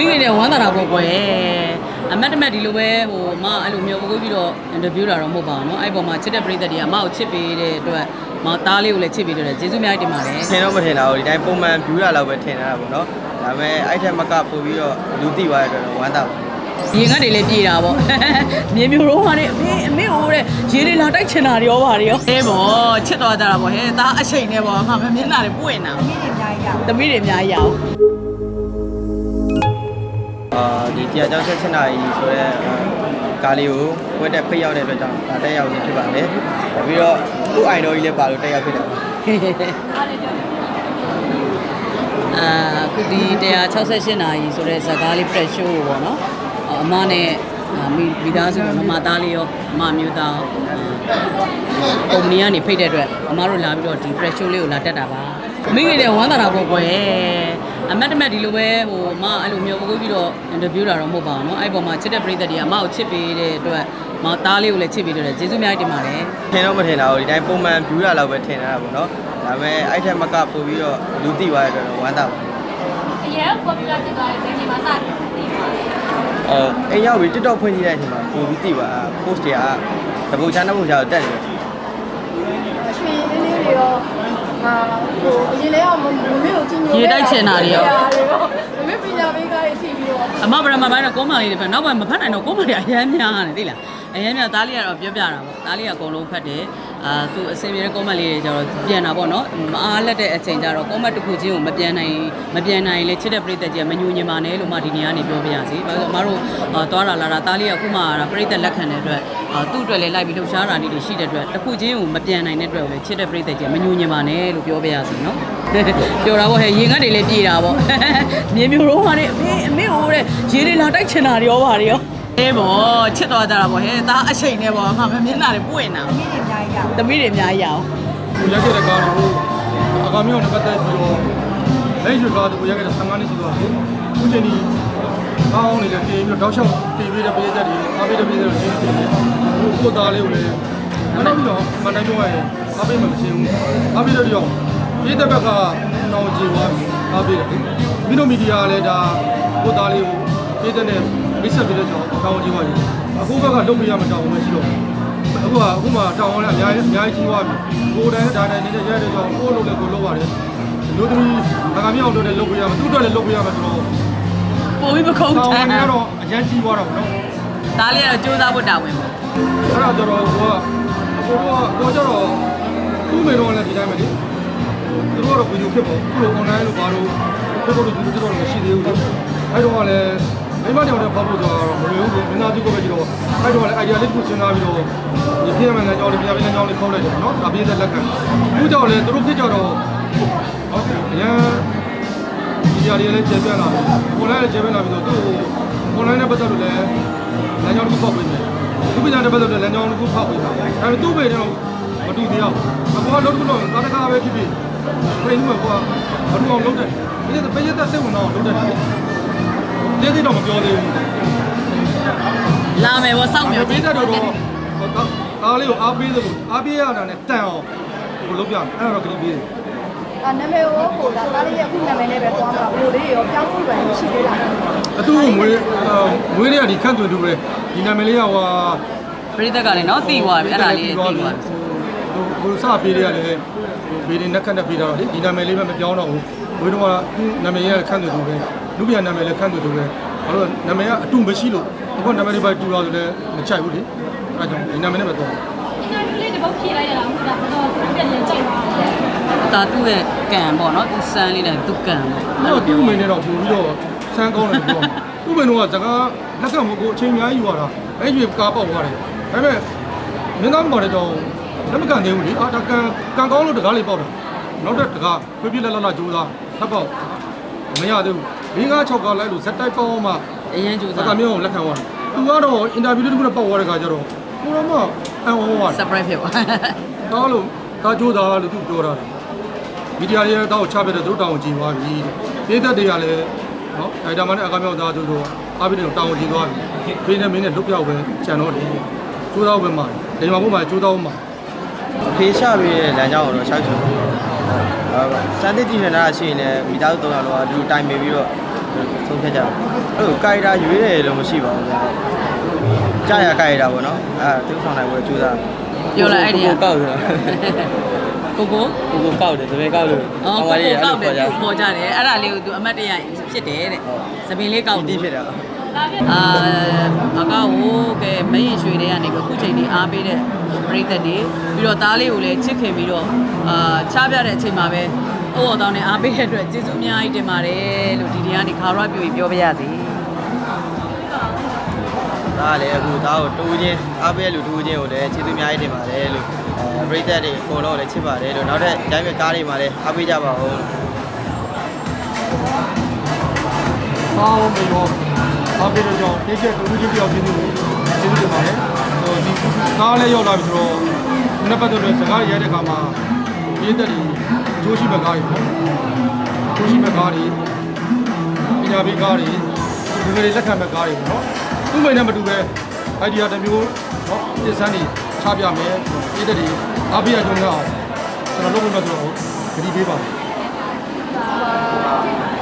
မိခင်တွေဝမ်းသာတာပေါ့ကွယ်အမတ်တမတ်ဒီလိုပဲဟိုမအဲ့လိုမျိုးကိုပြီးတော့အင်တာဗျူးတာတော့မဟုတ်ပါဘူးเนาะအဲ့ပေါ်မှာချစ်တဲ့ပရိသတ်တွေကမကိုချစ်ပေးတဲ့အတွက်မသားလေးကိုလည်းချစ်ပေးတယ်ကျေးဇူးများတင်ပါတယ် ထင်တော့မထင်တာဘူးဒီတိုင်းပုံမှန် view တာလောက်ပဲထင်တာပေါ့နော်ဒါပေမဲ့အဲ့ထက်မကပို့ပြီးတော့လူသိသွားတဲ့အတွက်တော့ဝမ်းသာပါ ရေငတ်တွေလည်းပြေတာပေါ့မြေမျိုးတော့ဟာနေအမေအမေဟိုတဲ့ရေတွေလာတိုက်ချင်တာတွေရောပါတွေရောဟဲပေါ့ချစ်သွားကြတာပေါ့ဟဲသားအချိန်နဲ့ပေါ့ငါမမျက်နှာတွေပွင့်တာသမီးတွေအများကြီးရအောင် အာ ဒီတရားကြောင့်ဆက်ချင်တာကြီးဆိုတော့ကားလေးကိုဝက်တဲ့ဖိတ်ရောက်တဲ့အတွက်ကြောင့်ဒါတက်ရောက်နေဖြစ်ပါတယ်ပြီးတော့သူ့အိုင်တော်ကြီးလည်းပါလို့တက်ရောက်ဖြစ်တာပါအာခုဒီ168နာရီဆိုတဲ့ဇာတ်ကားလေး press show ကိုပေါ့နော်အမနဲ့အာမိမိသားစုပေါ့နော်မသားလေးရောအမမျိုးသားကုမ္ပဏီကနေဖိတ်တဲ့အတွက်အမတို့လာပြီးတော့ဒီ press show လေးကိုလာတက်တာပါမိခင်တွေဝမ်းသာတာပေါ့ကွယ် အမတ်တမတ်ဒီလိုပဲဟိုမအဲ့လိုမျိုးကိုပြီးတော့ interview တာတော့မဟုတ်ပါဘူးเนาะအဲ့ပေါ်မှာချစ်တဲ့ပရိသတ်တွေကအမကိုချစ်ပေးတဲ့အတွက်မသားလေးကိုလည်းချစ်ပေးတယ်ကျေးဇူးများတင်ပါတယ် ထင်တော့မထင်တာဘူးဒီတိုင်းပုံမှန် view တာလောက်ပဲထင်တာပေါ့နော်ဒါပေမဲ့အဲ့ထက်မကပို့ပြီးတော့လူသိသွားတဲ့အတွက်တော့ဝမ်းသာပါ အရင်က popular ဖြစ်သွားတဲ့ဒီမှာစတယ်ဒီမှာ အဲအိမ်ရောက်ပြီး TikTok ဖွင့်ကြည့်တဲ့အချိန်မှာပို့ပြီးသိပါ post တွေကတပုတ်ချမ်းတစ်ပုတ်ချာတက်နေတယ် ရွှေလေးလေးတွေရော ဟာဟိုအရင်လေးကမမေကိုကြည့်ညိုမမေပညာပေးကားတွေထိပြီးတော့အမဗရမပိုင်းတော့ကိုမလေးတွေပဲနောက်ပိုင်းမဖတ်နိုင်တော့ကိုမလေးအရမ်းများနေသိလားအရမ်းများသားလေးကတော့ပြောပြတာပေါ့သားလေးကအကုန်လုံးဖတ်တယ် အာသူအစင်ပြေတဲ့ကောမန့်လေးတွေကျတော့ပြန်တာပေါ့နော်မအားလက်တဲ့အချိန်ကျတော့ကောမန့်တစ်ခုချင်းကိုမပြန်နိုင်မပြန်နိုင်လေချစ်တဲ့ပြိသက်ကြီးကမညူညင်ပါနဲ့လို့မှဒီနေရာနေပြောပြရစီဘာလို့အမတို့အာသွားတာလာတာသားလေးကခုမှတာပြိသက်လက်ခံတဲ့အတွက်အာသူ့အတွက်လည်းလိုက်ပြီးလှုပ်ရှားတာလေးတွေရှိတဲ့အတွက်တစ်ခုချင်းကိုမပြန်နိုင်တဲ့အတွက်လည်းချစ်တဲ့ပြိသက်ကြီးကမညူညင်ပါနဲ့လို့ပြောပြရစီနော်ပြောတာပေါ့ဟဲ့ရေငတ်တွေလည်းပြေတာပေါ့မြေမျိုးတော့ဟာနေအမေအမေဟိုတဲ့ရေတွေလာတိုက်ချင်တာတွေရောပါတွေရောဟဲပေါ့ချစ်သွားကြတာပေါ့ဟဲ့သားအချိန်နဲ့ပေါ့ငါမမျက်နှာတွေပွင့်တာ သမီးတွေအများကြီးရအောင်ကိုရက်ခဲ့တဲ့ကားကိုအကောင်မျိုးနဲ့ပတ်သက်ပြီးတော့လက်ရွှေကားကိုရက်ခဲ့တဲ့15နှစ်ရှိသွားပြီ။အခုချိန်ဒီကောင်းနေတယ်ပြင်ပြီးတော့တောက်လျှောက်ပြင်ပြီးတဲ့ပြည်သက်တွေအားပေးတဲ့ပြည်သက်တွေရှင်းနေတယ်။ကိုသားလေးကိုလည်းနောက်ပြီးတော့မနိုင်ပြောရရင်အားပေးမှမရှင်းဘူး။အားပေးတဲ့ပြောပြည်သက်ဘက်ကတောင်းကြည့်သွားပြီအားပေးတယ်။မီနိုမီဒီယာလည်းဒါကိုသားလေးကိုပြည်သက်နဲ့မိတ်ဆက်ပြီးတော့တောင်းကြည့်သွားပြီ။အခုဘက်ကလုပ်ပြရမှတောင်းမှရှိတော့ အခုကအခုမှတောင်းရအများကြီးအများကြီးကြီးသွားပြီကိုယ်တိုင်ဒါတိုင်နေတဲ့ရဲတဲ့ကြောင့်ကိုယ်လုပ်လည်းကိုယ်လုပ်ရတယ်လူသမီးငါကမြောက်လုပ်လည်းလုပ်ပေးရမယ်သူ့အတွက်လည်းလုပ်ပေးရမယ်ဆိုတော့ပိုပြီးမခုံးတောင်းချမ်းရတော့အရင်ကြီးသွားတော့ဗောနော်သားလေးကတော့စူးစမ်းဖို့တာဝန်ပေါ့အဲ့ဒါကြတော့ကိုကကိုကကိုကြတော့သူ့မေတော့လည်းဒီတိုင်းပဲလေသူတို့ကတော့ဗီဒီယိုဖြစ်ပေါ့ခုလို online လို့ဘာလို့ကိုတို့တို့တို့မရှိသေးဘူးအဲ့တော့ကလည်း မိမတောင်တဲ့ဖောက်ဖို့တော့မလွယ်ဘူးမင်းသားသူကိုပဲကြည့်တော့အဲ့တော့လည်း idea လေးတစ်ခုစဉ်းစားပြီးတော့ဒီပြည့်မှန်တဲ့ကြောင်းလေးပြပြတဲ့ကြောင်းလေးခေါက်လိုက်တယ်နော်ဒါပြည့်တဲ့လက်ခံအခုကြောင့်လည်းသူတို့ဖြစ်ကြတော့ဟုတ်အရင်ဒီကြရီလည်းကျေပြန့်လာတယ် online လည်းကျေပြန့်လာပြီးတော့သူ့ online နဲ့ပတ်သက်လို့လည်းလမ်းကြောင်းတစ်ခုဖောက်ပေးတယ်သူပညာနဲ့ပတ်သက်လို့လမ်းကြောင်းတစ်ခုဖောက်ပေးတာဒါပေမဲ့သူ့ဘေတော့မတူသေးအောင်အကောလုံးကတော့ကာတကာပဲဖြစ်ဖြစ်ပြင်မှာကွာဘာလို့အောင်လုပ်တယ်ဒီကပေးရတဲ့စိတ်ဝင်တော့လုပ်တယ် ဒီဒီတော့မပြောသေးဘူးလာမယ်ပေါ့စောင့်မျိုးပေးတဲ့တော့တော့အားလေးကိုအားပေးသလိုအားပေးရတာနဲ့တန်အောင်ကိုလုပ်ပြမယ်အဲ့တော့ကတိပေးတယ်အာနာမည်ကိုဟိုဒါသားလေးရဲ့အခုနာမည်နဲ့ပဲသွားမှာဘို့လေးရောပြောင်းဖို့ပဲရှိသေးလားအတူမွေးမွေးလေးကဒီခန့်သွင်းတူပဲဒီနာမည်လေးကဟိုပြိသက်ကလည်းနော်တီးသွားပြီအဲ့ဒါလေးတီးသွားပြီဟိုစပေးတွေကလည်းဘေးတွေနဲ့ခန့်တဲ့ပေးတော့လေဒီနာမည်လေးပဲမပြောင်းတော့ဘူးဝေးတော့ကနာမည်ရခန့်တယ်သူပဲလူပြနာမည်လည်းခန့်တယ်သူပဲဘာလို့နာမည်ကအတူမရှိလို့အခုနာမည်တွေပဲတူတော့ဆိုလည်းမချိုက်ဘူးလေအဲဒါကြောင့်ဒီနာမည်နဲ့ပဲတော့ဒီနေ့လေးတစ်ပုတ်ဖြေလိုက်ရတာဟုတ်လားတော့ပြန်ပြန်ကြိုက်သွားတယ်ဒါသူ့ရဲ့ကံပေါ့နော်သူစမ်းလေးတိုင်းသူကံပေါ့အဲ့တော့သူ့အမေနဲ့တော့ပို့ပြီးတော့ဆန်းကောင်းတယ်ပြောသူ့အမေတို့ကစကားလက်ကမကိုအချိန်အများကြီးယူရတာအဲ့ဒီကားပေါက်သွားတယ်ဒါပေမဲ့မင်းသားမတော်တဲ့ကြောင့်လက်မကန်သေးဘူးလေအာဒါကန်ကန်ကောင်းလို့တကားလေးပေါက်တာနောက်တစ်တကားပြပြလက်လက်လာကြိုးစားထပ်ပေါက်မရသေးဘူး ၄၅6ကားလိုက်လို့ဇက်တိုက်ပေါက်မှအရင်ကြိုးစစားကားမျိုးကိုလက်ခံသွားတယ်သူကတော့အင်တာဗျူးတစ်ခုနဲ့ပေါက်သွားတဲ့ခါကျတော့ကိုတော့မှအံ့ဩသွားတယ် surprise ဖြစ်သွားတောင်းလို့ကားကြိုးစားလို့သူပြောတာမီဒီယာရဲ့တောက်ချပြတဲ့သူတောင်းကြည့်သွားပြီတဲ့ပြည်သက်တွေကလည်းနော်ဒါတာမနဲ့အကားမြောက်သားသူတို့အားပြီးတော့တောင်းကြည့်သွားပြီဖေးနဲ့မင်းနဲ့လွတ်ပြောက်ပဲခြံတော့တယ်ကျိုးတော့ပဲမှာတယ်ဒီမှာဘုမှာကျိုးတော့မှာဖေးချပေးတဲ့လမ်းကြောင်းကိုတော့ရှောက်ချင်တယ်အဲ စမ်းသစ်တည်နေတာရှိရင်လည်းမိသားစု၃ယောက်လောကအတူတိုင်ပင်ပြီးတော့ဆုံးဖြတ်ကြတယ်အဲ့လိုကာရီတာရွေးတယ်လို့မရှိပါဘူးဗျာကြာရကာရီတာပေါ့နော်အဲသူဆောင်နိုင်ဖို့ကြိုးစားပြောလိုက်အဲ့ဒီကိုကောက်ဆိုတာကိုကိုကိုကိုကောက်တယ်သပင်ကောက်လို့အော်ကောကိုင်းပါလေကိုကောက်တယ်အဲ့ပေါ်ကြတယ်အဲ့ဒါလေးကိုသူအမတ်တရဖြစ်တယ်တဲ့သပင်လေးကောက်ဒီလို့ဖြစ်တာ အာအကောက်ကိုကဲမရင်ရွှေတွေကနေပြီးခုချိန်ဒီအားပေးတဲ့ပရိသတ်တွေပြီးတော့သားလေးကိုလည်းချစ်ခင်ပြီးတော့အာချားပြတဲ့အချိန်မှာပဲအိုးတော်တောင်းနဲ့အားပေးတဲ့အတွက်ကျေးဇူးအများကြီးတင်ပါတယ်လို့ဒီဒီကနေခါရပြူပြောပြရစီဒါကလည်းအခုဒါကိုတူးချင်းအားပေးလူတူးချင်းကိုလည်းချစ်သူအများကြီးတင်ပါတယ်လို့အဲပရိသတ်တွေအကုန်လုံးလည်းချစ်ပါတယ်လို့နောက်ထပ်ဂျိုင်းမဲ့ကားတွေမှာလည်းအားပေးကြပါဦးကောင်းပြီတော့ အားပေးတော့ကြောင့်တိကျတူချင်းပြောင်းချင်းတွေကျေးဇူးတင်ပါတယ်ဟိုဒီကားလည်းရောက်လာပြီဆိုတော့နှစ်ပတ်တော့စကားရိုက်တဲ့ခါမှာပြည်သက်တွေဂျိုးရှိမဲ့ကားတွေပေါ့ဂျိုးရှိမဲ့ကားတွေပညာပေးကားတွေဒီလိုလက်ခံမဲ့ကားတွေပေါ့နော်သူ့မိန်နဲ့မတူပဲ idea တစ်မျိုးနော်ဒီစမ်းနေချပြမယ်ပြည်သက်တွေအားပေးရကြုံရအောင်ကျွန်တော်လုပ်ဖို့ဆိုတော့ဂရီပေးပါမယ်